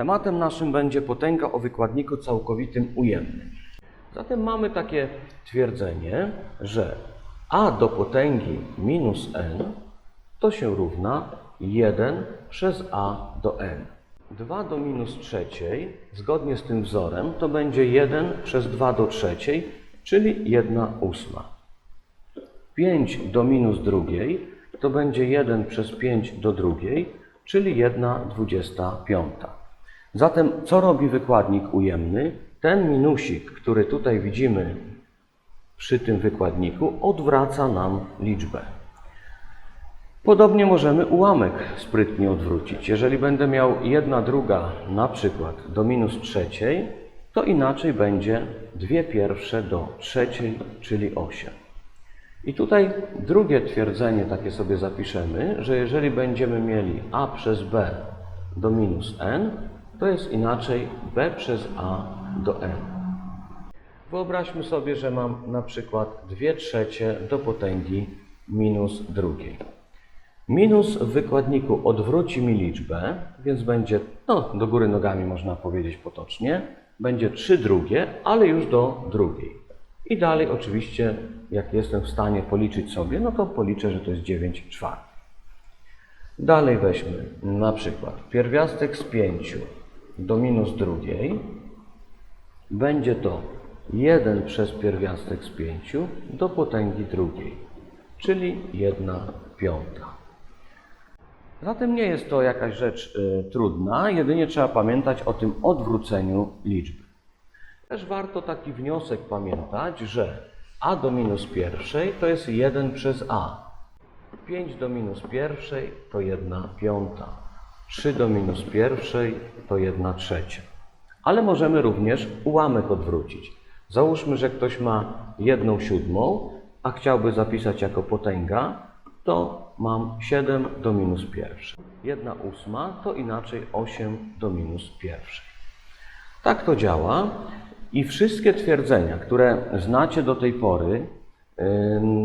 Tematem naszym będzie potęga o wykładniku całkowitym ujemnym. Zatem mamy takie twierdzenie, że a do potęgi minus n to się równa 1 przez a do n. 2 do minus trzeciej, zgodnie z tym wzorem, to będzie 1 przez 2 do trzeciej, czyli 1 ósma. 5 do minus drugiej to będzie 1 przez 5 do drugiej, czyli 1 dwudziesta piąta. Zatem co robi wykładnik ujemny? Ten minusik, który tutaj widzimy przy tym wykładniku, odwraca nam liczbę. Podobnie możemy ułamek sprytnie odwrócić. Jeżeli będę miał 1 druga na przykład do minus trzeciej, to inaczej będzie 2 pierwsze do trzeciej, czyli 8. I tutaj drugie twierdzenie takie sobie zapiszemy, że jeżeli będziemy mieli a przez b do minus n, to jest inaczej b przez a do n. Wyobraźmy sobie, że mam na przykład 2 trzecie do potęgi minus drugiej. Minus w wykładniku odwróci mi liczbę, więc będzie, no do góry nogami można powiedzieć potocznie, będzie 3 drugie, ale już do drugiej. I dalej oczywiście, jak jestem w stanie policzyć sobie, no to policzę, że to jest 9 czwartych. Dalej weźmy na przykład pierwiastek z 5 do minus drugiej. Będzie to 1 przez pierwiastek z 5 do potęgi drugiej, czyli 1 piąta. Zatem nie jest to jakaś rzecz y, trudna, jedynie trzeba pamiętać o tym odwróceniu liczby. Też warto taki wniosek pamiętać, że a do minus pierwszej to jest 1 przez a. 5 do minus pierwszej to 1 piąta. 3 do minus pierwszej to 1 trzecia. Ale możemy również ułamek odwrócić. Załóżmy, że ktoś ma 1 siódmą, a chciałby zapisać jako potęga, to mam 7 do minus pierwszej. 1 ósma to inaczej 8 do minus pierwszej. Tak to działa i wszystkie twierdzenia, które znacie do tej pory yy,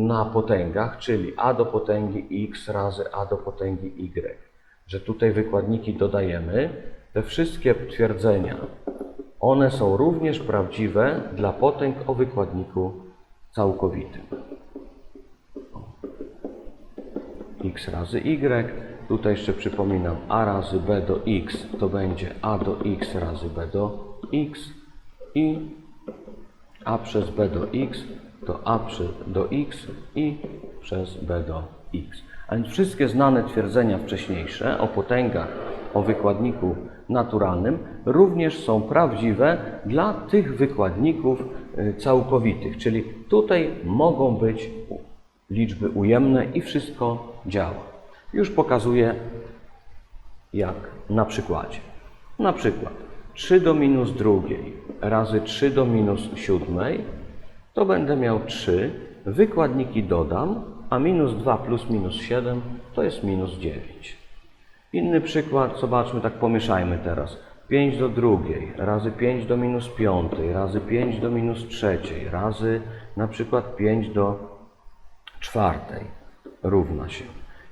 na potęgach, czyli a do potęgi x razy a do potęgi y, że tutaj wykładniki dodajemy, te wszystkie twierdzenia, one są również prawdziwe dla potęg o wykładniku całkowitym. x razy y. Tutaj jeszcze przypominam, a razy b do x to będzie a do x razy b do x i a przez b do x to a do x i przez b do x. A więc wszystkie znane twierdzenia wcześniejsze o potęgach o wykładniku naturalnym również są prawdziwe dla tych wykładników y, całkowitych, czyli tutaj mogą być liczby ujemne i wszystko działa. Już pokazuję jak na przykładzie. Na przykład 3 do minus drugiej razy 3 do minus siódmej to będę miał 3, wykładniki dodam, a minus 2 plus minus 7 to jest minus 9. Inny przykład, zobaczmy, tak pomieszajmy teraz. 5 do drugiej, razy 5 do minus piątej, razy 5 do minus trzeciej, razy na przykład 5 do czwartej równa się.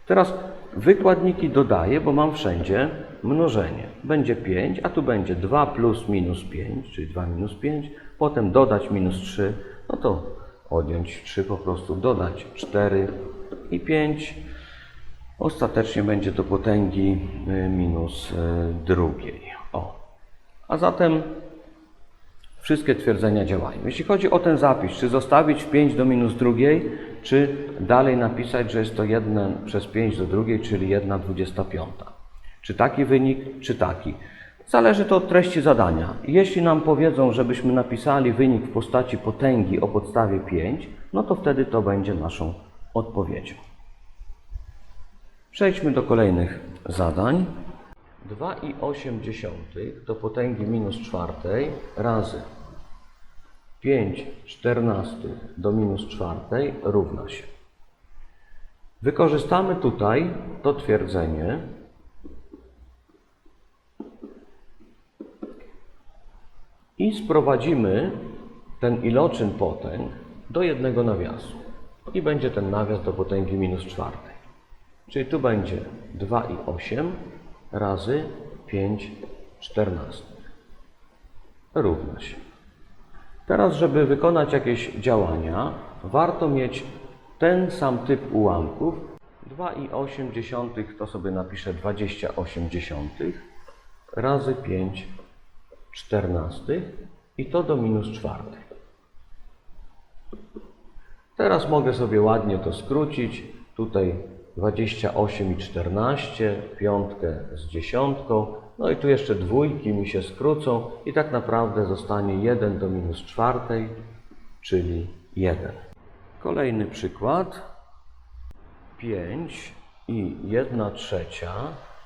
Teraz wykładniki dodaję, bo mam wszędzie mnożenie. Będzie 5, a tu będzie 2 plus minus 5, czyli 2 minus 5, potem dodać minus 3, no to odjąć 3 po prostu, dodać 4 i 5. Ostatecznie będzie do potęgi y, minus y, drugiej. O. A zatem wszystkie twierdzenia działają. Jeśli chodzi o ten zapis, czy zostawić 5 do minus drugiej, czy dalej napisać, że jest to 1 przez 5 do drugiej, czyli 1 25. Czy taki wynik, czy taki. Zależy to od treści zadania. Jeśli nam powiedzą, żebyśmy napisali wynik w postaci potęgi o podstawie 5, no to wtedy to będzie naszą odpowiedzią. Przejdźmy do kolejnych zadań. 2,8 do potęgi minus czwartej razy 5 czternastych do minus czwartej równa się. Wykorzystamy tutaj to twierdzenie i sprowadzimy ten iloczyn potęg do jednego nawiasu. I będzie ten nawias do potęgi minus czwartej. Czyli tu będzie 2,8 razy 5 14 równa się. Teraz, żeby wykonać jakieś działania, warto mieć ten sam typ ułamków. 2,8 to sobie napiszę 28 dziesiątych razy 5 czternastych i to do minus czwartej. Teraz mogę sobie ładnie to skrócić. Tutaj 28 i 14, piątkę z dziesiątką. No i tu jeszcze dwójki mi się skrócą i tak naprawdę zostanie 1 do minus czwartej, czyli 1. Kolejny przykład. 5 i 1 trzecia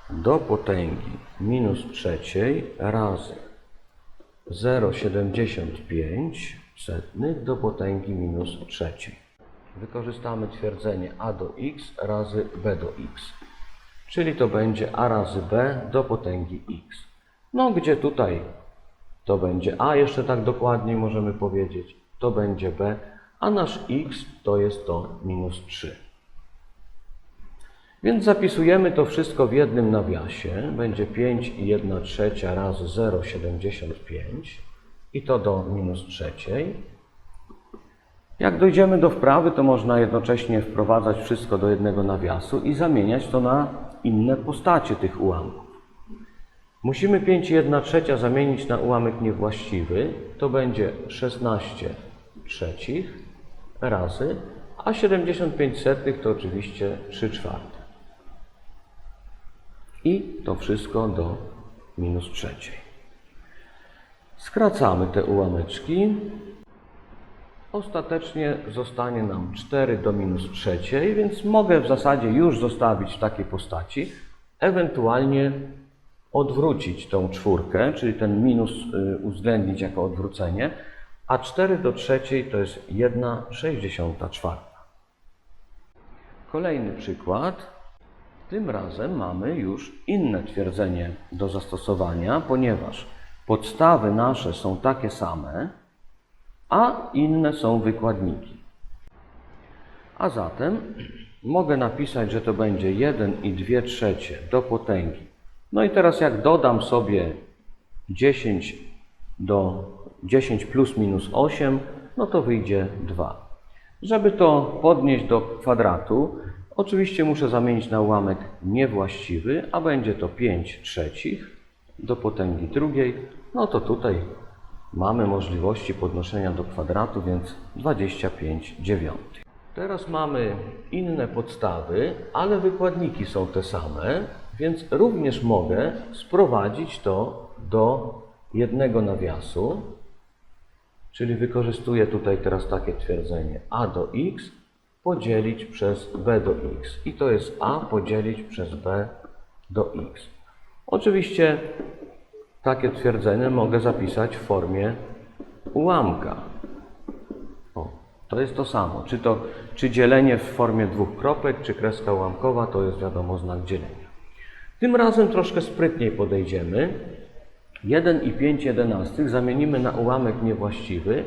do potęgi minus trzeciej razy 0,75 setnych do potęgi minus trzeciej. Wykorzystamy twierdzenie a do x razy b do x, czyli to będzie a razy b do potęgi x. No gdzie tutaj to będzie a, jeszcze tak dokładniej możemy powiedzieć, to będzie b, a nasz x to jest to minus 3. Więc zapisujemy to wszystko w jednym nawiasie. Będzie 5 i 1 trzecia razy 0,75 i to do minus trzeciej. Jak dojdziemy do wprawy, to można jednocześnie wprowadzać wszystko do jednego nawiasu i zamieniać to na inne postacie tych ułamków. Musimy 5 i 1 trzecia zamienić na ułamek niewłaściwy. To będzie 16 trzecich razy, a 75 setnych to oczywiście 3 czwarte. I to wszystko do minus trzeciej. Skracamy te ułameczki. Ostatecznie zostanie nam 4 do minus trzeciej, więc mogę w zasadzie już zostawić w takiej postaci. Ewentualnie odwrócić tą czwórkę, czyli ten minus y, uwzględnić jako odwrócenie, a 4 do trzeciej to jest 1,64. Kolejny przykład. Tym razem mamy już inne twierdzenie do zastosowania, ponieważ podstawy nasze są takie same, a inne są wykładniki. A zatem mogę napisać, że to będzie 1 i 2 trzecie do potęgi. No i teraz jak dodam sobie 10 do 10 plus minus 8, no to wyjdzie 2. Żeby to podnieść do kwadratu, oczywiście muszę zamienić na ułamek niewłaściwy, a będzie to 5 trzecich do potęgi drugiej. No to tutaj mamy możliwości podnoszenia do kwadratu, więc 25 dziewiątych. Teraz mamy inne podstawy, ale wykładniki są te same, więc również mogę sprowadzić to do jednego nawiasu, czyli wykorzystuję tutaj teraz takie twierdzenie a do x podzielić przez b do x i to jest a podzielić przez b do x. Oczywiście takie twierdzenie mogę zapisać w formie ułamka. O, to jest to samo. Czy, to, czy dzielenie w formie dwóch kropek, czy kreska ułamkowa, to jest wiadomo znak dzielenia. Tym razem troszkę sprytniej podejdziemy. 1 i 5 jedenastych zamienimy na ułamek niewłaściwy.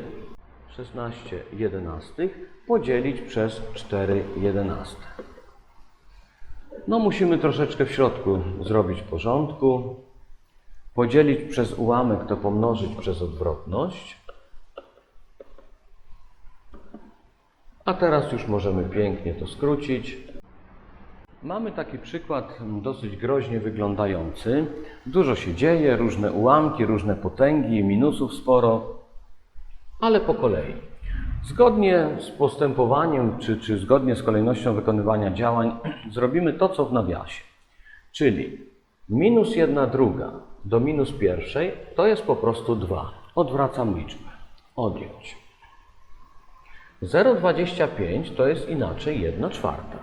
16 jedenastych podzielić przez 4 jedenaste. No musimy troszeczkę w środku zrobić porządku. Podzielić przez ułamek to pomnożyć przez odwrotność. A teraz już możemy pięknie to skrócić. Mamy taki przykład dosyć groźnie wyglądający. Dużo się dzieje, różne ułamki, różne potęgi, minusów sporo, ale po kolei. Zgodnie z postępowaniem, czy, czy zgodnie z kolejnością wykonywania działań, zrobimy to, co w nawiasie. Czyli minus 1 druga do minus pierwszej to jest po prostu 2. Odwracam liczbę. Odjąć. 0,25 to jest inaczej 1 czwarta.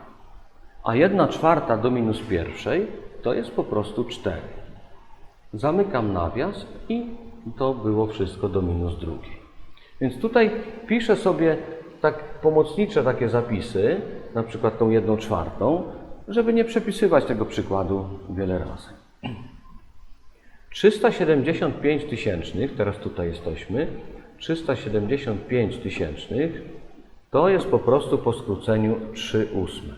A 1 czwarta do minus pierwszej to jest po prostu 4. Zamykam nawias i to było wszystko do minus drugiej. Więc tutaj piszę sobie tak pomocnicze takie zapisy, na przykład tą jedną czwartą, żeby nie przepisywać tego przykładu wiele razy. 375 tysięcznych, teraz tutaj jesteśmy, 375 tysięcznych to jest po prostu po skróceniu 3 ósme.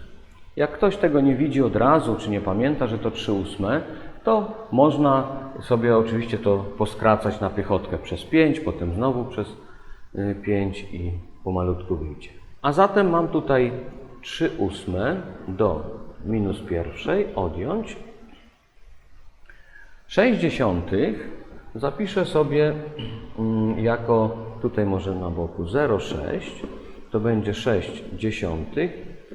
Jak ktoś tego nie widzi od razu, czy nie pamięta, że to 3 ósme, to można sobie oczywiście to poskracać na piechotkę przez 5, potem znowu przez 5 i pomalutku wyjdzie. A zatem mam tutaj 3 ósme do minus pierwszej odjąć 6 dziesiątych zapiszę sobie mm, jako, tutaj może na boku 0,6, to będzie 6 dziesiątych,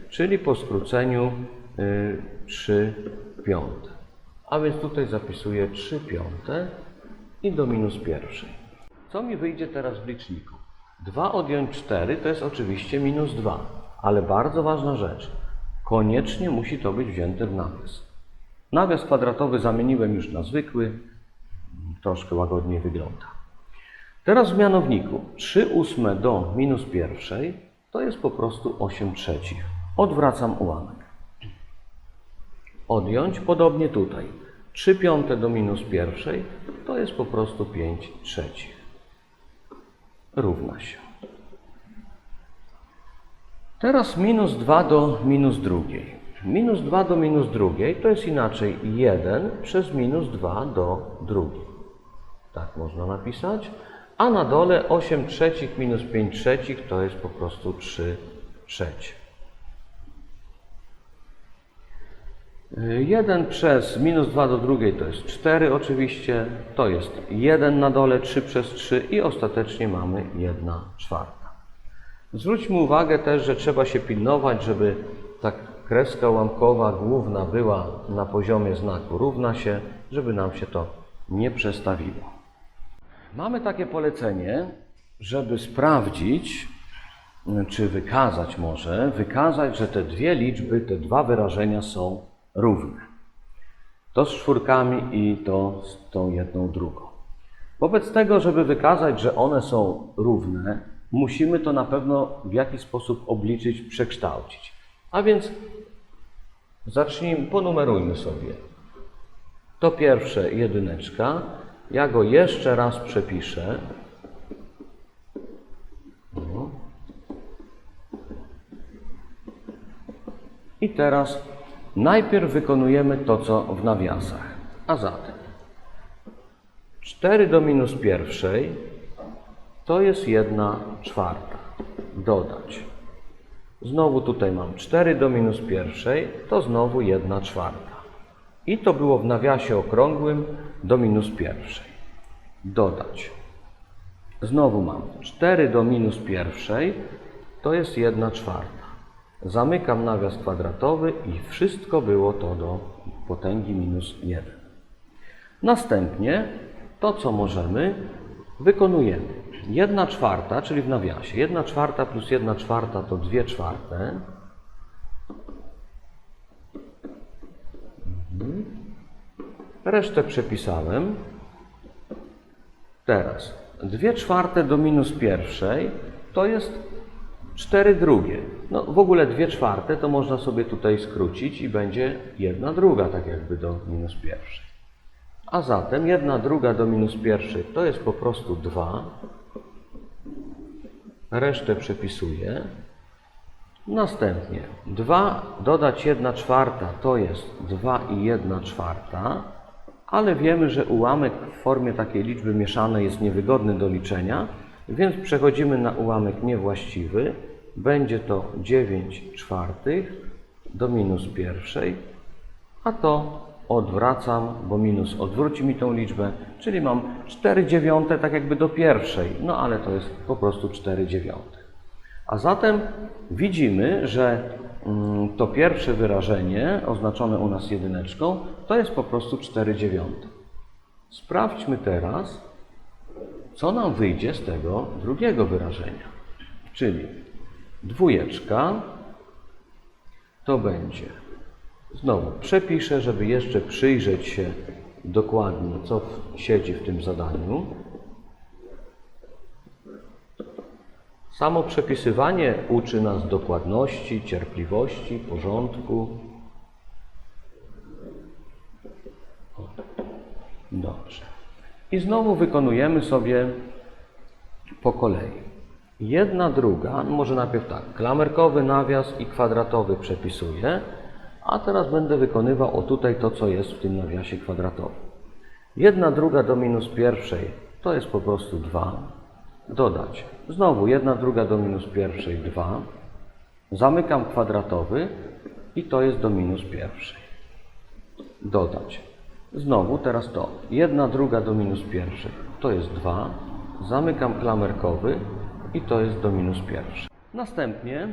czyli po skróceniu y, 3 piąte. A więc tutaj zapisuję 3 piąte i do minus pierwszej. Co mi wyjdzie teraz w liczniku? 2 odjąć 4 to jest oczywiście minus 2, ale bardzo ważna rzecz. Koniecznie musi to być wzięte w nawias. Nawias kwadratowy zamieniłem już na zwykły, troszkę łagodniej wygląda. Teraz w mianowniku 3 ósme do minus pierwszej to jest po prostu 8 trzecich. Odwracam ułamek. Odjąć podobnie tutaj. 3 piąte do minus pierwszej to jest po prostu 5 trzecich. Równa się. Teraz minus 2 do minus drugiej. Minus 2 do minus drugiej to jest inaczej 1 przez minus 2 do drugiej. Tak można napisać. A na dole 8 trzecich minus 5 trzecich to jest po prostu 3 trzecie. 1 przez minus 2 do drugiej to jest 4 oczywiście, to jest 1 na dole, 3 przez 3 i ostatecznie mamy 1 czwarta. Zwróćmy uwagę też, że trzeba się pilnować, żeby ta kreska ułamkowa główna była na poziomie znaku równa się, żeby nam się to nie przestawiło. Mamy takie polecenie, żeby sprawdzić, czy wykazać może, wykazać, że te dwie liczby, te dwa wyrażenia są równe. To z czwórkami i to z tą jedną drugą. Wobec tego, żeby wykazać, że one są równe, musimy to na pewno w jakiś sposób obliczyć, przekształcić. A więc zacznijmy, ponumerujmy sobie. To pierwsze jedyneczka. Ja go jeszcze raz przepiszę. I teraz najpierw wykonujemy to, co w nawiasach. A zatem 4 do minus pierwszej to jest 1 czwarta. Dodać. Znowu tutaj mam 4 do minus pierwszej, to znowu 1 czwarta. I to było w nawiasie okrągłym do minus pierwszej. Dodać. Znowu mam 4 do minus pierwszej, to jest 1 czwarta. Zamykam nawias kwadratowy i wszystko było to do potęgi minus 1. Następnie to, co możemy, wykonujemy. 1 czwarta, czyli w nawiasie. 1 czwarta plus 1 czwarta to 2 czwarte. Resztę przepisałem. Teraz 2 czwarte do minus pierwszej to jest 4 drugie. No w ogóle 2 czwarte to można sobie tutaj skrócić i będzie 1 druga, tak jakby do minus pierwszej. A zatem 1 druga do minus pierwszej to jest po prostu 2. Resztę przepisuję. Następnie 2 dodać 1 czwarta to jest 2 i 1 czwarta, ale wiemy, że ułamek w formie takiej liczby mieszanej jest niewygodny do liczenia, więc przechodzimy na ułamek niewłaściwy. Będzie to 9 czwartych do minus pierwszej, a to odwracam, bo minus odwróci mi tą liczbę, czyli mam 4 dziewiąte tak jakby do pierwszej, no ale to jest po prostu 4 dziewiąte. A zatem widzimy, że mm, to pierwsze wyrażenie, oznaczone u nas jedyneczką, to jest po prostu 4 dziewiąte. Sprawdźmy teraz, co nam wyjdzie z tego drugiego wyrażenia. Czyli dwójeczka to będzie, znowu przepiszę, żeby jeszcze przyjrzeć się dokładnie, co siedzi w tym zadaniu. Samo przepisywanie uczy nas dokładności, cierpliwości, porządku. O, Dobrze. I znowu wykonujemy sobie po kolei. Jedna, druga, może najpierw tak, klamerkowy nawias i kwadratowy przepisuję, A teraz będę wykonywał o tutaj to, co jest w tym nawiasie kwadratowym. 1 druga do minus pierwszej to jest po prostu 2. Dodać. Znowu 1 druga do minus pierwszej 2. Zamykam kwadratowy i to jest do minus pierwszej. Dodać. Znowu teraz to. 1 druga do minus pierwszej to jest 2. Zamykam klamerkowy i to jest do minus pierwszej. Następnie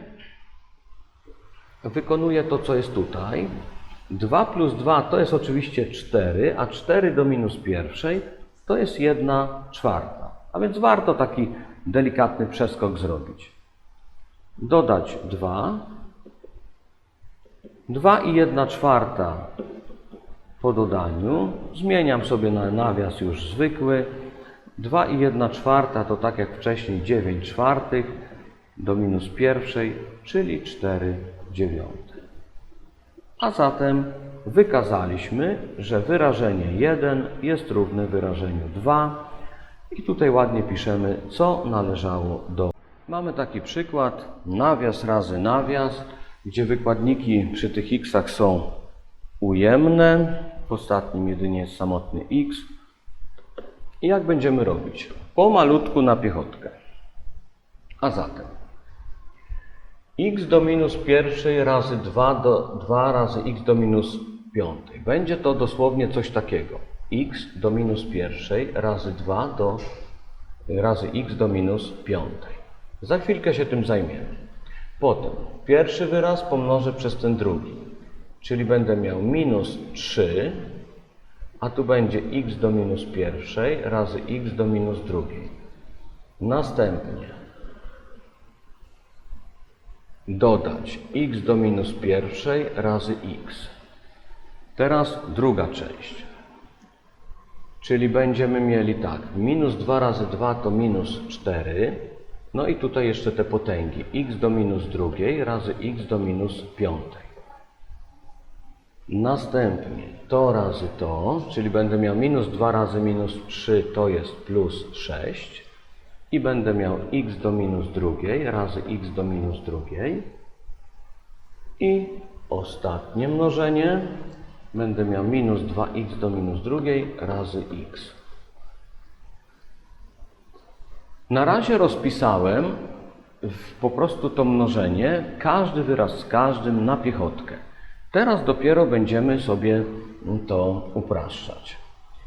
wykonuję to, co jest tutaj. 2 plus 2 to jest oczywiście 4, a 4 do minus pierwszej to jest 1 czwarta. A więc warto taki delikatny przeskok zrobić. Dodać 2. 2 i 1 czwarta po dodaniu. Zmieniam sobie na nawias już zwykły. 2 i 1 czwarta to tak jak wcześniej 9 czwartych do minus pierwszej, czyli 4 dziewiątych. A zatem wykazaliśmy, że wyrażenie 1 jest równe wyrażeniu 2 i tutaj ładnie piszemy, co należało do. Mamy taki przykład, nawias razy nawias, gdzie wykładniki przy tych x'ach są ujemne, ostatnim jedynie jest samotny x. I jak będziemy robić? Pomalutku na piechotkę. A zatem x do minus pierwszej razy 2, do, 2 razy x do minus piątej. Będzie to dosłownie coś takiego. x do minus pierwszej razy 2 do, razy x do minus piątej. Za chwilkę się tym zajmiemy. Potem pierwszy wyraz pomnożę przez ten drugi, czyli będę miał minus 3, a tu będzie x do minus pierwszej razy x do minus drugiej. Następnie dodać x do minus pierwszej razy x. Teraz druga część. Czyli będziemy mieli tak, minus 2 razy 2 to minus 4, no i tutaj jeszcze te potęgi, x do minus drugiej razy x do minus piątej. Następnie to razy to, czyli będę miał minus 2 razy minus 3 to jest plus 6 i będę miał x do minus drugiej razy x do minus drugiej i ostatnie mnożenie będę miał minus 2x do minus drugiej razy x. Na razie rozpisałem po prostu to mnożenie, każdy wyraz z każdym na piechotkę. Teraz dopiero będziemy sobie to upraszczać.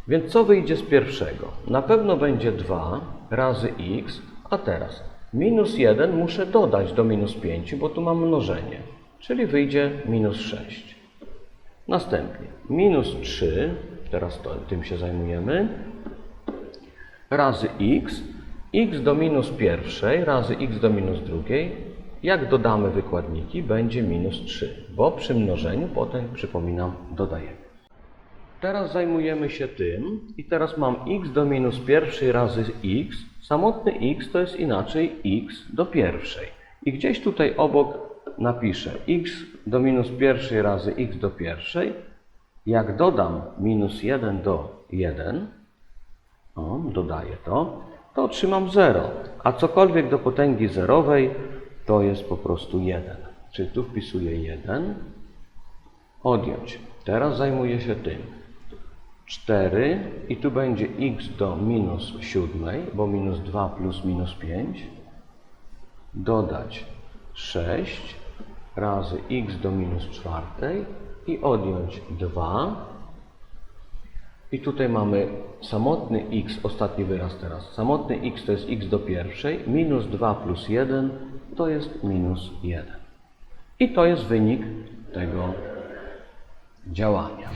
Więc co wyjdzie z pierwszego? Na pewno będzie 2 razy x, a teraz minus 1 muszę dodać do minus 5, bo tu mam mnożenie, czyli wyjdzie minus 6. Następnie minus 3, teraz to, tym się zajmujemy, razy x, x do minus pierwszej razy x do minus drugiej, jak dodamy wykładniki, będzie minus 3, bo przy mnożeniu potem, przypominam, dodajemy. Teraz zajmujemy się tym i teraz mam x do minus pierwszej razy x. Samotny x to jest inaczej x do pierwszej. I gdzieś tutaj obok napiszę x do minus pierwszej razy x do pierwszej. Jak dodam minus 1 do 1, o, dodaję to, to otrzymam 0. A cokolwiek do potęgi zerowej to jest po prostu 1. Czyli tu wpisuję 1. Odjąć. Teraz zajmuję się tym. 4 i tu będzie x do minus 7, bo minus 2 plus minus 5. Dodać 6 razy x do minus 4 i odjąć 2. I tutaj mamy samotny x, ostatni wyraz teraz. Samotny x to jest x do pierwszej, minus 2 plus 1 to jest minus 1. I to jest wynik tego działania.